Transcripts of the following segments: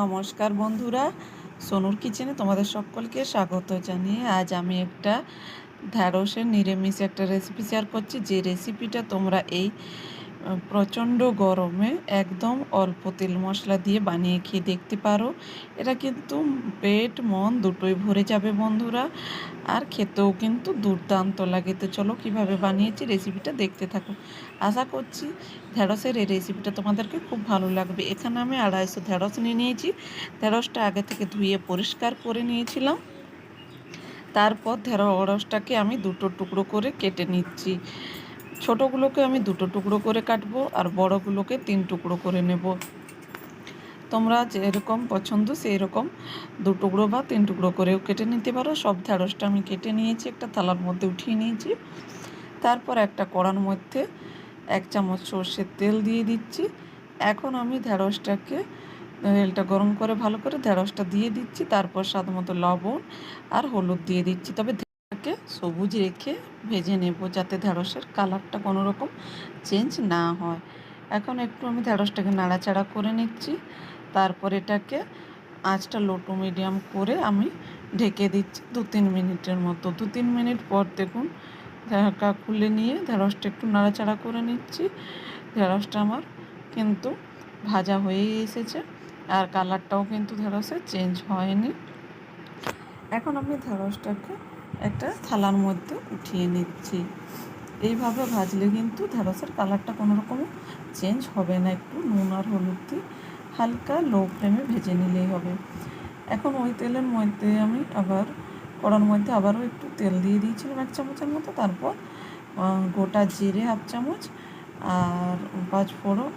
নমস্কার বন্ধুরা। সোনুর কিচেনে তোমাদের সকলকে স্বাগত জানিয়ে আজ আমি একটা ঢ্যাঁড়সের নিরামিষ একটা রেসিপি শেয়ার করছি। যে রেসিপিটা তোমরা এই প্রচণ্ড গরমে একদম অল্প তেল মশলা দিয়ে বানিয়ে খেয়ে দেখতে পারো। এটা কিন্তু পেট, মন দুটোই ভরে যাবে বন্ধুরা। আর খেতেও কিন্তু দুর্দান্ত লাগে। তো চলো কীভাবে বানিয়েছি রেসিপিটা দেখতে থাকো। আশা করছি ঢেঁড়সের এই রেসিপিটা তোমাদেরকে খুব ভালো লাগবে। এখানে আমি আড়াইশো ঢেঁড়স নিয়ে নিয়েছি। ঢেঁড়সটা আগে থেকে ধুয়ে পরিষ্কার করে নিয়েছিলাম। তারপর ঢেঁড়সটাকে আমি দুটো টুকরো করে কেটে নিচ্ছি। ছোটোগুলোকে আমি দুটো টুকরো করে কাটবো আর বড়গুলোকে তিন টুকরো করে নেব। তোমরা যেরকম পছন্দ সেই রকম দু টুকরো বা তিন টুকরো করেও কেটে নিতে পারো। সব ঢ্যাঁড়সটা আমি কেটে নিয়েছি, একটা থালার মধ্যে উঠিয়ে নিয়েছি। তারপর একটা কড়ার মধ্যে এক চামচ সর্ষের তেল দিয়ে দিচ্ছি। এখন আমি ঢ্যাঁড়সটাকে তেলটা গরম করে ভালো করে ঢেঁড়সটা দিয়ে দিচ্ছি। তারপর স্বাদ মতো লবণ আর হলুদ দিয়ে দিচ্ছি। তবে ঢ্যাঁড়সটাকে সবুজ রেখে ভেজে নেব যাতে ঢ্যাঁড়সের কালারটা কোনো রকম চেঞ্জ না হয়। এখন একটু আমি ঢ্যাঁড়সটাকে নাড়াচাড়া করে নিচ্ছি। তারপর এটাকে আঁচটা লো টু মিডিয়াম করে আমি ঢেকে দিচ্ছি দু তিন মিনিটের মতো। দু তিন মিনিট পর দেখুন ঢাকা খুলে নিয়ে ঢেঁড়সটা একটু নাড়াচাড়া করে নিচ্ছি। ঢেঁড়সটা আমার কিন্তু ভাজা হয়েই এসেছে আর কালারটাও কিন্তু ঢেঁড়সের চেঞ্জ হয়নি। এখন আমি ঢেঁড়সটাকে একটা থালার মধ্যে উঠিয়ে নিচ্ছি। এইভাবে ভাজলে কিন্তু ঢেঁড়সের কালারটা কোনো রকম চেঞ্জ হবে না, একটু নুন আর হলুদ দিয়ে হালকা লো ফ্লেমে ভেজে নিলেই হবে। এখন ওই তেলের মধ্যে আমি আবার, কড়ার মধ্যে আবারও একটু তেল দিয়ে দিয়েছিলাম এক চামচের মতো, তারপর গোটা জিরে হাফ চামচ আর পাঁচ ফোড়ন,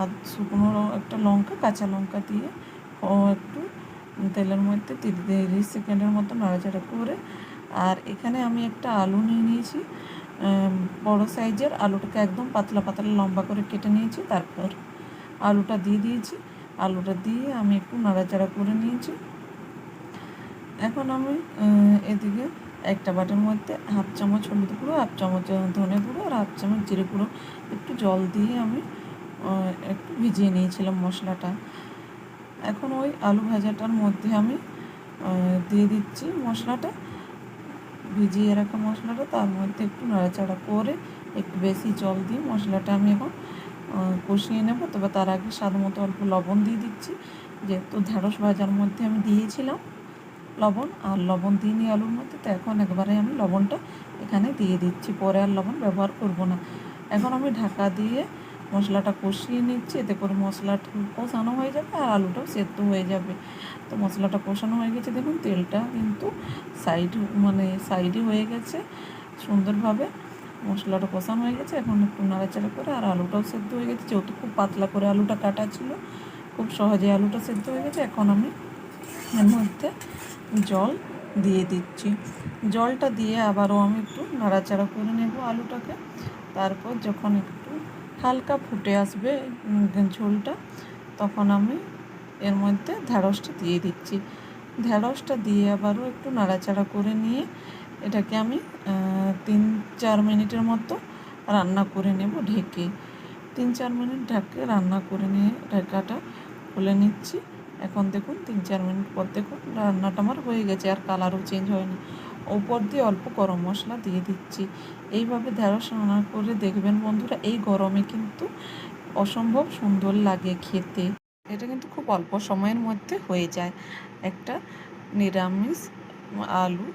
আর শুকনো একটা লঙ্কা, কাঁচা লঙ্কা দিয়ে তেলের মধ্যে তিরিশ সেকেন্ডের মতো নাড়াচাড়া করে, আর এখানে আমি একটা আলু নিয়ে নিয়েছি। বড় সাইজের আলুটাকে একদম পাতলা পাতলা লম্বা করে কেটে নিয়েছি, তারপর আলুটা দিয়ে দিয়েছি। আলুটা দিয়ে আমি একটু নাড়াচাড়া করে নিয়েছি। এখন আমি এদিকে একটা বাটির মধ্যে হাফ চামচ হলুদ গুঁড়ো, হাফ চামচ ধনে গুঁড়ো, আর হাফ চামচ জিরে গুঁড়ো একটু জল দিয়ে আমি একটু ভিজিয়ে নিয়েছিলাম মশলাটা। এখন ওই আলু ভাজাটার মধ্যে আমি দিয়ে দিচ্ছি মশলাটা। ভিজিয়ে রাখা মশলাটা, তার মধ্যে একটু নাড়াচাড়া করে একটু বেশি জল দিয়ে মশলাটা আমি এখন কষিয়ে নেব। তবে তার আগে স্বাদ মতো অল্প লবণ দিয়ে দিচ্ছি। যেহেতু ঢ্যাঁড়স ভাজার মধ্যে আমি দিয়েছিলাম লবণ, আর লবণ দিইনি আলুর মধ্যে, তো এখন একবারে আমি লবণটা এখানে দিয়ে দিচ্ছি। পরে আর লবণ ব্যবহার করব না। এখন আমি ঢাকা দিয়ে মশলাটা কষিয়ে নিচ্ছি, এতে করে মশলাটা কষানো হয়ে যাবে আর আলুটাও সেদ্ধ হয়ে যাবে। তো মশলাটা কষানো হয়ে গেছে, দেখুন তেলটা কিন্তু সাইড মানে সাইডে হয়ে গেছে সুন্দরভাবে। মশলাটা কষানো হয়ে গেছে, এখন একটু নাড়াচাড়া করে আর আলুটাও সেদ্ধ হয়ে গেছে। যেহেতু খুব পাতলা করে আলুটা কাটা ছিল, খুব সহজে আলুটা সেদ্ধ হয়ে গেছে, এখন আমি এর মধ্যে জল দিয়ে দিচ্ছি। জলটা দিয়ে আবারও আমি একটু নাড়াচাড়া করে নেব আলুটাকে। তারপর যখন একটু হালকা ফুটে আসবে ঝোলটা, তখন আমি এর মধ্যে ঢ্যাঁড়সটা দিয়ে দিচ্ছি। ঢ্যাঁড়সটা দিয়ে আবারও একটু নাড়াচাড়া করে নিয়ে এটাকে আমি তিন চার মিনিটের মতো রান্না করে নেব ঢেকে। তিন চার মিনিট ঢাকে রান্না করে নিয়ে ঢাকাটা খুলে নিচ্ছি। এখন দেখুন, তিন চার মিনিট পর দেখুন, রান্নাটা আমার হয়ে গেছে, আর কালারও চেঞ্জ হয়নি। ওপর দিয়ে অল্প গরম মশলা দিয়ে দিচ্ছি। এইভাবে ঢেঁড়স রান্না করে দেখবেন বন্ধুরা, এই গরমে কিন্তু অসম্ভব সুন্দর লাগে খেতে। এটা কিন্তু খুব অল্প সময়ের মধ্যে হয়ে যায়। একটা নিরামিষ আলু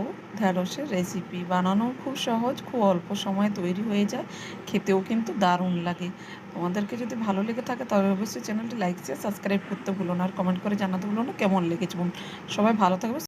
ও ঢ্যাঁড়সের রেসিপি বানানো খুব সহজ, খুব অল্প সময়ে তৈরি হয়ে যায়। খেতেও কিন্তু দারুণ লাগে। তোমাদেরকে যদি ভালো লেগে থাকে তাহলে অবশ্যই চ্যানেলটি লাইক শেয়ার সাবস্ক্রাইব করতে ভুলো না। আর কমেন্ট করে জানাতে ভুলো না কেমন লেগেছে সবাই ভালো থাকবে